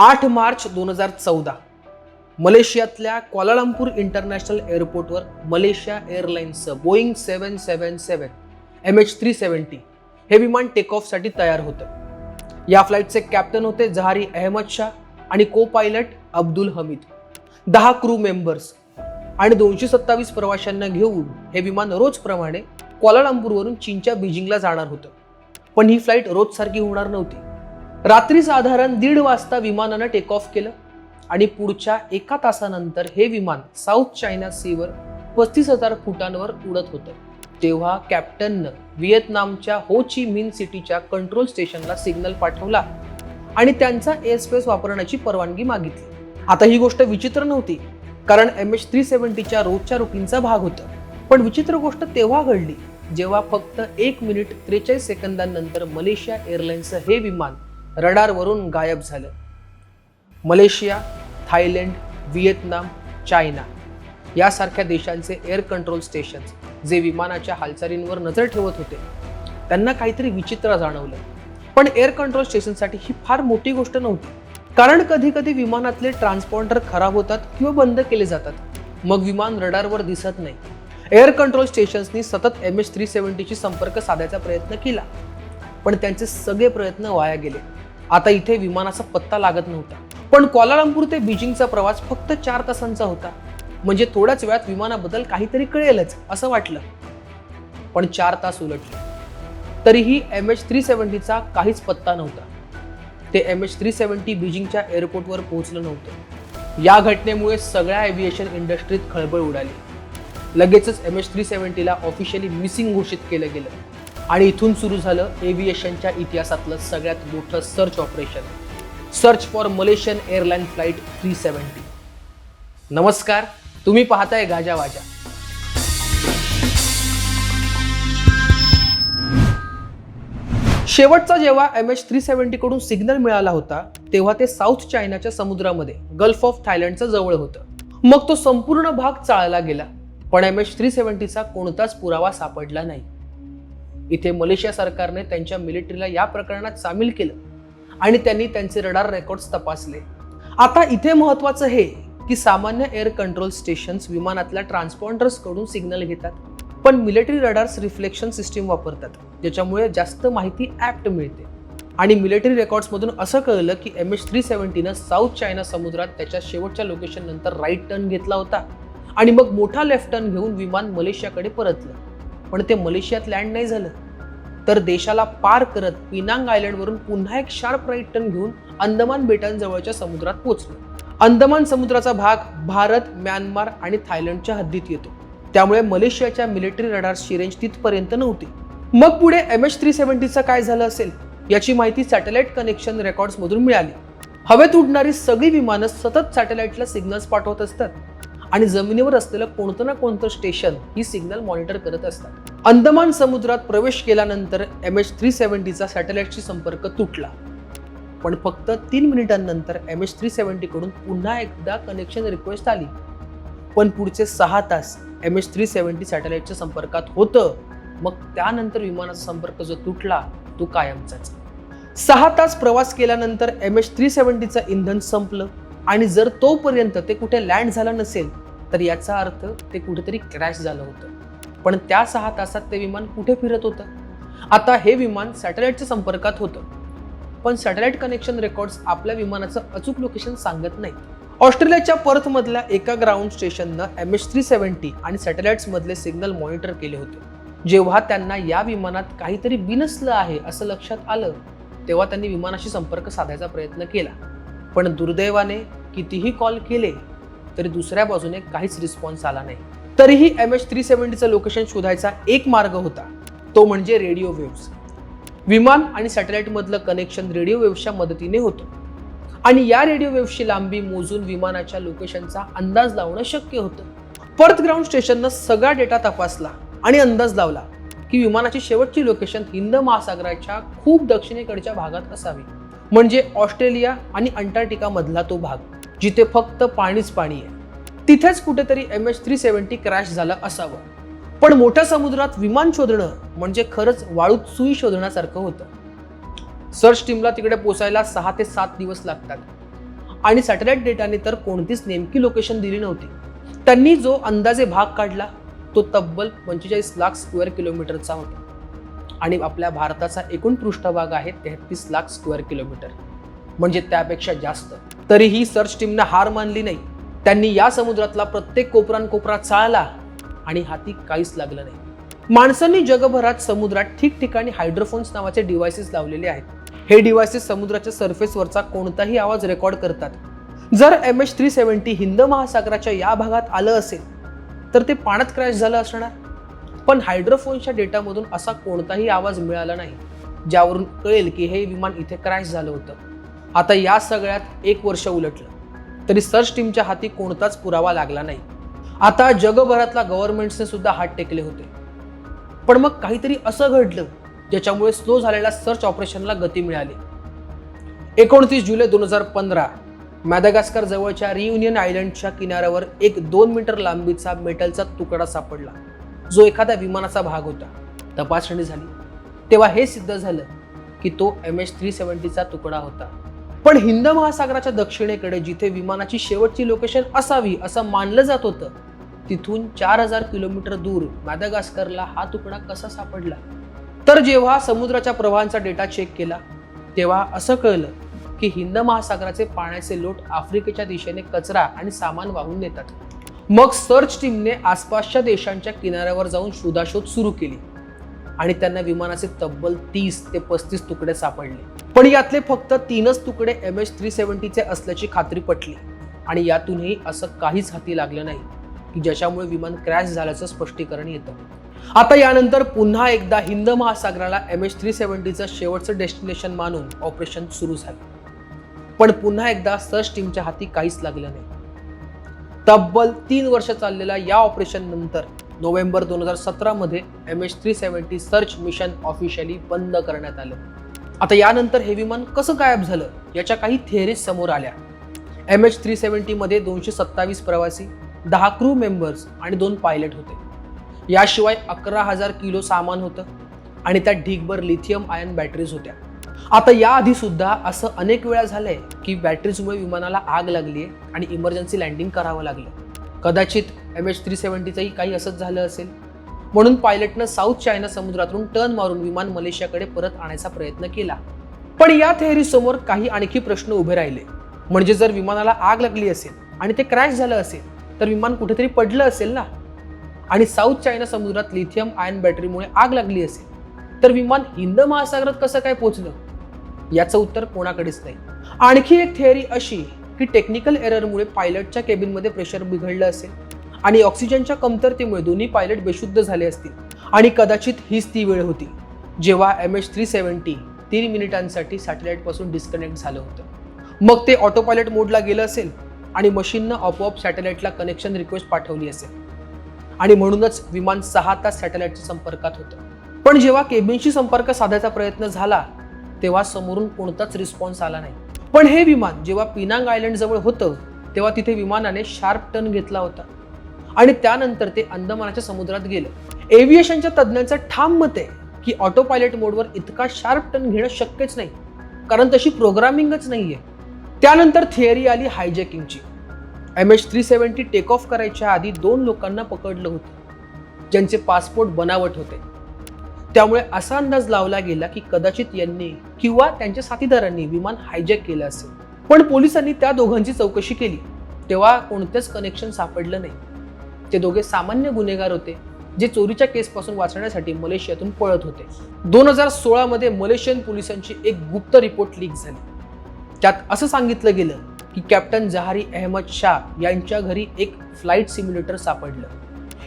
आठ मार्च दोन हजार चौदा. मलेशियातल्या क्वालालंपूर इंटरनॅशनल एअरपोर्टवर Malaysia एअरलाइन्सचं Boeing seven seven seven M H three seventy हे विमान टेक ऑफसाठी तयार होतं. या फ्लाईटचे कॅप्टन होते जहारी अहमद शाह आणि को पायलट अब्दुल हमीद. दहा क्रू मेंबर्स आणि दोनशे सत्तावीस प्रवाशांना घेऊन हे विमान रोजप्रमाणे क्वालालंपूरवरून चीनच्या बीजिंगला जाणार होतं. पण ही फ्लाईट रोजसारखी होणार नव्हती. रात्री साधारण दीड वाजता विमानानं टेक ऑफ केलं आणि पुढच्या एका तासानंतर हे विमान साऊथ चायना सीवर पस्तीस हजार फुटांवर उडत होतं. तेव्हा कॅप्टननं व्हिएतनामच्या हो ची मिन सिटीच्या कंट्रोल स्टेशनला सिग्नल पाठवला आणि त्यांचा एअरस्पेस वापरण्याची परवानगी मागितली. आता ही गोष्ट विचित्र नव्हती कारण एम एच थ्री सेवन्टीच्या रोजच्या रुटीनचा भाग होता. पण विचित्र गोष्ट तेव्हा घडली जेव्हा फक्त एक मिनिट त्रेचाळीस सेकंदांनंतर मलेशिया एअरलाइन्सचं हे विमान रडारवरून गायब झालं. मलेशिया थायलंड व्हिएतनाम चायना यासारख्या देशांचे एअर कंट्रोल स्टेशन्स जे विमानाच्या हालचालींवर नजर ठेवत होते त्यांना काहीतरी विचित्र जाणवलं. पण एअर कंट्रोल स्टेशनसाठी ही फार मोठी गोष्ट नव्हती. कारण कधी कधी विमानातले ट्रान्सपॉन्डर खराब होतात किंवा बंद केले जातात. मग विमान रडारवर दिसत नाही. एअर कंट्रोल स्टेशन्सनी सतत एम एच थ्री सेवन्टीशी संपर्क साधायचा प्रयत्न केला. पण त्यांचे सगळे प्रयत्न वाया गेले. आता इथे विमानाचा पत्ता लागत नव्हता. पण क्वालालंपूर ते बीजिंगचा प्रवास फक्त चार तासांचा होता. म्हणजे थोड्याच वेळात विमानाबद्दल काहीतरी कळेलच असं वाटलं. पण चार तास उलटले. तरीही एम एच थ्री सेवन्टीचा काहीच पत्ता नव्हता. ते एम एच थ्री सेवन्टी बीजिंगच्या एअरपोर्टवर पोहोचलं नव्हतं. या घटनेमुळे सगळ्या एव्हिएशन इंडस्ट्रीत खळबळ उडाली. लगेचच एम एच थ्री सेवन्टीला ऑफिशियली मिसिंग घोषित केलं गेलं. आणि इथून सुरू झालं एव्हिएशनच्या इतिहासातलं सगळ्यात मोठं search operation search for Malaysian airline flight three seventy नमस्कार तुम्ही पाहताय गाजा वाजा. शेवटचा जेव्हा एम एच थ्री सेव्हन्टीकडून सिग्नल मिळाला होता तेव्हा ते साऊथ चायनाच्या समुद्रामध्ये गल्फ ऑफ थायलंडचं जवळ होतं. मग तो संपूर्ण भाग चाळला गेला पण एम एच थ्री सेवन्टीचा कोणताच पुरावा सापडला नाही. इथे मलेशिया सरकारने त्यांच्या मिलिटरीला या प्रकरणात सामील केलं आणि त्यांनी त्यांचे रडार रेकॉर्ड्स तपासले. आता इथे महत्वाचं हे की सामान्य एअर कंट्रोल स्टेशन्स विमानातल्या ट्रान्सपॉन्डर्सकडून सिग्नल घेतात पण मिलिटरी रडार्स रिफ्लेक्शन सिस्टीम वापरतात ज्याच्यामुळे जास्त माहिती ॲप्ट मिळते. आणि मिलिटरी रेकॉर्ड्समधून असं कळलं की एम एच थ्री सेवन्टीनं साऊथ चायना समुद्रात त्याच्या शेवटच्या लोकेशन नंतर राईट टर्न घेतला होता. आणि मग मोठा लेफ्ट टर्न घेऊन विमान मलेशियाकडे परतलं. पण ते मलेशियात लँड नाही झालं. तर देशाला पार करत पिनांग आयलंडवरून पुन्हा एक शार्प राईट टर्न घेऊन अंदमान बेटांजवळच्या समुद्रात पोहोचलं. अंदमान समुद्राचा भाग भारत म्यानमार आणि थायलंडच्या हद्दीत येतो. त्यामुळे मलेशियाच्या मिलिटरी रडार्सची रेंज तिथपर्यंत नव्हती. मग पुढे एम एच थ्री सेव्हन्टीचं काय झालं असेल? याची माहिती सॅटेलाइट कनेक्शन रेकॉर्ड्समधून मिळाली. हवेत उडणारी सगळी विमानं सतत सॅटेलाइटला सिग्नल्स पाठवत असतात. आणि जमिनीवर असलेलं कोणतं ना कोणतं स्टेशन ही सिग्नल मॉनिटर करत असतात. अंदमान समुद्रात प्रवेश केल्यानंतर एम एच थ्री सेव्हन्टीचा सॅटेलाइटशी संपर्क तुटला. पण फक्त तीन मिनिटांनंतर एम एच थ्री सेव्हन्टीकडून पुन्हा एकदा कनेक्शन रिक्वेस्ट आली. पण पुढचे सहा तास एम एच थ्री सेव्हन्टी सॅटेलाइटच्या संपर्कात होतं. मग त्यानंतर विमानाचा संपर्क जो तुटला तो कायमचाच. सहा तास प्रवास केल्यानंतर एम एच थ्री सेव्हन्टीचं इंधन संपलं. आणि जर तोपर्यंत ते कुठे लँड झालं नसेल तर याचा अर्थ ते कुठेतरी क्रॅश झालं होतं. पण त्या सहा तासात ते विमान कुठे फिरत होतं? आता हे विमान सॅटेलाइटच्या संपर्कात होतं. पण सॅटेलाइट कनेक्शन रेकॉर्ड्स आपल्या विमानाचं अचूक लोकेशन सांगत नाही ऑस्ट्रेलियाच्या पर्थमधल्या एका ग्राउंड स्टेशननं एम एच थ्री सेव्हन्टी आणि सॅटेलाइट्समधले सिग्नल मॉनिटर केले होते. जेव्हा त्यांना या विमानात काहीतरी बिनसलं आहे असं लक्षात आलं तेव्हा त्यांनी विमानाशी संपर्क साधायचा प्रयत्न केला. पण दुर्दैवाने कितीही कॉल केले तरी दुसऱ्या बाजूने काहीच रिस्पॉन्स आला नाही. तरीही एम एच थ्री सेवन्टीचं लोकेशन शोधायचा एक मार्ग होता. तो म्हणजे रेडिओ वेव्स विमान आणि सॅटेलाइटमधलं कनेक्शन रेडिओ वेव्सच्या मदतीने होतं. आणि या रेडिओ वेव्सची लांबी मोजून विमानाच्या लोकेशनचा अंदाज लावणं शक्य होतं. पर्थ ग्राउंड स्टेशननं सगळा डेटा तपासला आणि अंदाज लावला की विमानाची शेवटची लोकेशन हिंद महासागराच्या खूप दक्षिणेकडच्या भागात असावी. म्हणजे ऑस्ट्रेलिया आणि अंटार्क्टिकामधला तो भाग जिथे फक्त पाणीच पाणी आहे. तिथेच कुठेतरी M H three seventy crash झालं असावं. पण मोठ्या समुद्रात विमान शोधणं म्हणजे खरंच वाळूत सुई शोधण्यासारखं होतं. सर्च टीमला तिकडे पोचायला सहा ते सात दिवस लागतात. आणि सॅटेलाइट डेटाने तर कोणतीच नेमकी लोकेशन दिली नव्हती. त्यांनी जो अंदाजे भाग काढला तो तब्बल पंचेचाळीस लाख स्क्वेअर किलोमीटरचा होता. आणि आपल्या भारताचा एकूण पृष्ठभाग आहे तेहतीस लाख स्क्वेअर किलोमीटर म्हणजे त्यापेक्षा जास्त. तरीही सर्च टीमनं हार मानली नाही. त्यांनी या समुद्रातला प्रत्येक कोपरान कोपरा चाळला आणि हाती काहीच लागलं नाही. माणसांनी जगभरात समुद्रात ठिकठिकाणी हायड्रोफोन्स नावाचे डिव्हायसेस लावलेले आहेत. हे डिव्हायसेस समुद्राच्या सरफेसवरचा कोणताही आवाज रेकॉर्ड करतात. जर M H three seventy Hind महासागराच्या या भागात आलं असेल तर ते पाण्यात क्रॅश झालं असणार. पण हायड्रोफोनच्या डेटामधून असा कोणताही आवाज मिळाला नाही ज्यावरून कळेल की हे विमान इथे क्रॅश झालं होतं. आता या सगळ्यात एक वर्ष उलटलं. तरी सर्च टीमच्या हाती कोणताच पुरावा लागला नाही. आता जगभरातल्या गव्हर्नमेंट्सने सुद्धा हात टेकले होते. पण मग काहीतरी असं घडलं ज्याच्यामुळे स्लो झालेल्या सर्च ऑपरेशनला गती मिळाली. एकोणतीस जुलै दोन हजार पंधरा मॅदागास्कर जवळच्या रियुनियन आयलंडच्या किनाऱ्यावर एक दोन मीटर लांबीचा मेटलचा तुकडा सापडला. जो एखाद्या विमानाचा भाग होता. तपासणी झाली. तेव्हा हे सिद्ध झालं की तो एम एच थ्री सेवन्टीचा तुकडा होता. पण हिंद महासागराच्या दक्षिणेकडे जिथे विमानाची शेवटची लोकेशन असावी असं मानलं जात होतं तिथून चार हजार किलोमीटर दूर मॅदागास्करला हा तुकडा कसा सापडला? तर जेव्हा समुद्राच्या प्रवाहांचा डेटा चेक केला तेव्हा असं कळलं की हिंद महासागराचे पाण्याचे लोट आफ्रिकेच्या दिशेने कचरा आणि सामान वाहून नेतात. मग सर्च टीमने आसपासच्या देशांच्या किनाऱ्यावर जाऊन शोधाशोध सुरू केली. आणि त्यांना विमानाचे तब्बल तीस ते पस्तीस तुकडे सापडले. पण यातले फक्त तीनच तुकडे एम एच थ्री सेव्हन्टीचे असल्याची खात्री पटली. आणि यातूनही असं काहीच हाती लागलं नाही की ज्याच्यामुळे विमान क्रॅश झाल्याचं स्पष्टीकरण येतं. आता यानंतर पुन्हा एकदा हिंद महासागराला एम एच थ्री सेव्हन्टीचं शेवटचं डेस्टिनेशन मानून ऑपरेशन सुरू झालं. पण पुन्हा एकदा सर्च टीमच्या हाती काहीच लागलं नाही. तब्बल तीन वर्ष चाललेल्या या ऑपरेशन नंतर नोव्हेंबर दोन हजार सतरामध्ये M H three seventy search mission officially बंद करण्यात आलं. आता यानंतर हे विमान कसं गायब झालं याच्या काही थिअरीज समोर आल्या. एम एच थ्री सेव्हन्टीमध्ये दोनशे सत्तावीस प्रवासी दहा क्रू मेंबर्स आणि दोन पायलट होते. याशिवाय अकरा हजार किलो सामान होतं आणि त्यात ढीगभर लिथियम आयन बॅटरीज होत्या. आता याआधी सुद्धा असं अनेक वेळा झालंय की बॅटरीजमुळे विमानाला आग लागली आहे आणि इमर्जन्सी लँडिंग करावं लागलं. कदाचित एम एच थ्री सेवन्टीचंही काही असंच झालं असेल. म्हणून पायलटनं साऊथ चायना समुद्रातून टर्न मारून विमान मलेशियाकडे परत आणायचा प्रयत्न केला. पण या थेअरी समोर काही आणखी प्रश्न उभे राहिले. म्हणजे जर विमानाला आग लागली असेल आणि ते क्रॅश झालं असेल तर विमान कुठेतरी पडलं असेल ना? आणि साऊथ चायना समुद्रात लिथियम आयन बॅटरीमुळे आग लागली असेल तर विमान हिंद महासागरात कसं काय पोचलं याचं उत्तर कोणाकडेच नाही. आणखी एक थिअरी अशी की टेक्निकल एररमुळे पायलटच्या केबिनमध्ये प्रेशर बिघडलं असेल आणि ऑक्सिजनच्या कमतरतेमुळे दोन्ही पायलट बेशुद्ध झाले असतील आणि कदाचित हीच ती वेळ होती जेव्हा एम एच थ्री सेव्हन्टी तीन मिनिटांसाठी सॅटेलाईटपासून डिस्कनेक्ट झालं होतं. मग ते ऑटो पायलट मोडला गेलं असेल आणि मशीननं आपोआप सॅटेलाईटला कनेक्शन रिक्वेस्ट पाठवली असेल. आणि म्हणूनच विमान सहा तास सॅटेलाईटच्या संपर्कात होतं. पण जेव्हा केबिनशी संपर्क साधायचा प्रयत्न झाला तेव्हा समोरून कोणताच रिस्पॉन्स आला नाही. पण हे विमान जेव्हा पिनांग आयलंड जवळ होतं तेव्हा तिथे विमानाने शार्प टर्न घेतला होता. आणि त्यानंतर ते अंदमानाच्या समुद्रात गेलं. एव्हिएशनच्या तज्ज्ञांचं ठाम मत आहे की ऑटो पायलट मोडवर इतका शार्प टर्न घेणं शक्यच नाही. कारण तशी प्रोग्रामिंगच नाही आहे त्यानंतर थिअरी आली हायजॅकिंगची M H three seventy take off करायच्या आधी दोन लोकांना पकडलं होतं. ज्यांचे पासपोर्ट बनावट होते. त्यामुळे असा अंदाज लावला गेला की कदाचित यांनी किंवा त्यांच्या साथीदारांनी विमान हायजॅक केलं असेल. पण पोलिसांनी त्या दोघांची चौकशी केली. तेव्हा कोणतेच कनेक्शन सापडलं नाही. ते दोघे सामान्य गुन्हेगार होते जे चोरीच्या केसपासून वाचण्यासाठी मलेशियातून पळत होते. दोन हजार सोळामध्ये मलेशियन पोलिसांची एक गुप्त रिपोर्ट लीक झाली. त्यात असं सांगितलं गेलं की कॅप्टन जहारी अहमद शाह यांच्या घरी एक फ्लाईट सिम्युलेटर सापडलं.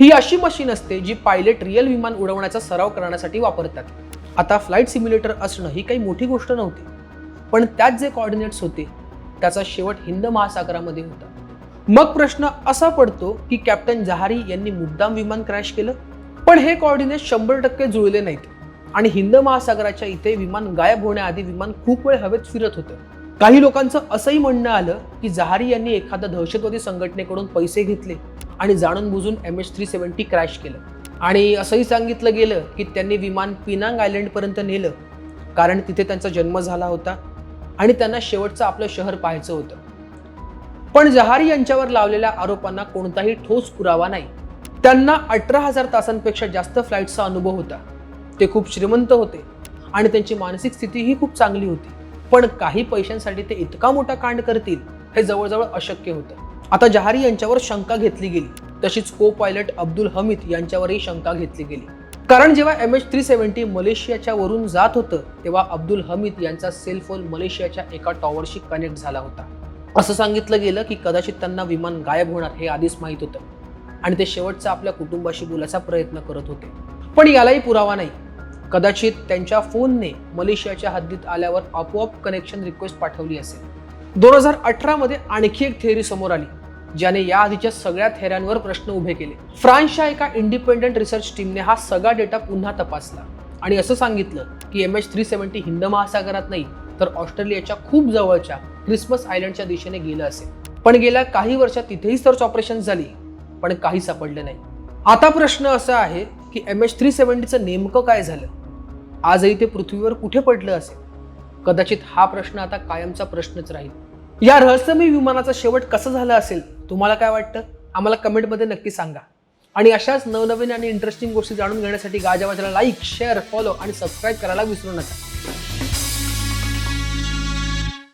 ही अशी मशीन असते जी पायलट रिअल विमान उडवण्याचा सराव करण्यासाठी वापरतात. आता फ्लाईट सिम्युलेटर असणं ही काही मोठी गोष्ट नव्हती. पण त्यात जे कॉर्डिनेट्स होते त्याचा शेवट हिंद महासागरामध्ये होता. मग प्रश्न असा पडतो की कॅप्टन जहारी यांनी मुद्दाम विमान क्रॅश केलं? पण हे कॉर्डिनेट शंभर टक्के जुळले नाहीत. आणि हिंद महासागराच्या इथे विमान गायब होण्याआधी विमान खूप वेळ हवेत फिरत होतं. काही लोकांचं असंही म्हणणं आलं की जहारी यांनी एखाद्या दहशतवादी संघटनेकडून पैसे घेतले. आणि जाणून बुजून M H three seventy crash केलं. आणि असंही सांगितलं गेलं की त्यांनी विमान पिनांग आयलंडपर्यंत नेलं कारण तिथे त्यांचा जन्म झाला होता आणि त्यांना शेवटचं आपलं शहर पाहायचं होतं. पण जहारी यांच्यावर लावलेल्या आरोपांना कोणताही ठोस पुरावा नाही. त्यांना अठरा हजार तासांपेक्षा जास्त फ्लाईटचा अनुभव होता. ते खूप श्रीमंत होते आणि त्यांची मानसिक स्थितीही खूप चांगली होती. पण काही पैशांसाठी ते इतका मोठा कांड करतील हे जवळजवळ अशक्य होतं. आता जहारी यांच्यावर शंका घेतली गेली. तशीच को पायलट अब्दुल हमीद यांच्यावरही शंका घेतली गेली. कारण जेव्हा एम एच थ्री सेव्हन्टी मलेशियाच्या वरून जात होतं तेव्हा अब्दुल हमीद यांचा सेल फोन मलेशियाच्या एका टॉवरशी कनेक्ट झाला होता. असं सांगितलं गेलं की कदाचित त्यांना विमान गायब होणार हे आधीच माहीत होतं. आणि ते शेवटचा आपल्या कुटुंबाशी बोलायचा प्रयत्न करत होते. पण यालाही पुरावा नाही. कदाचित त्यांच्या फोनने मलेशियाच्या हद्दीत आल्यावर आपोआप कनेक्शन रिक्वेस्ट पाठवली असेल. दोन हजार अठरामध्ये आणखी एक थेअरी समोर आली ज्याने या आधीच्या सगळ्या थेऱ्यांवर प्रश्न उभे केले. फ्रान्सच्या एका इंडिपेंडंट रिसर्च टीमने हा सगळा डेटा पुन्हा तपासला आणि असं सांगितलं की M H three seventy Hind महासागरात नाही तर ऑस्ट्रेलियाच्या खूप जवळच्या क्रिसमस आयलंडच्या दिशेने गेलं असेल. पण गेल्या काही वर्षात तिथेही सर्च ऑपरेशन झाली पण काही सापडले नाही. आता प्रश्न असा आहे की एम एच थ्री सेव्हन्टीचं नेमकं काय झालं? आजही ते पृथ्वीवर कुठे पडलं असेल? कदाचित हा प्रश्न आता कायमचा प्रश्नच राहील. या रहस्यमय विमानाचा शेवट कसा झाला असेल तुम्हाला काय वाटतं? आम्हाला कमेंटमध्ये नक्की सांगा. आणि अशाच नवनवीन आणि इंटरेस्टिंग गोष्टी जाणून घेण्यासाठी गाजावाजाला लाईक शेअर फॉलो आणि सबस्क्राईब करायला विसरू नका.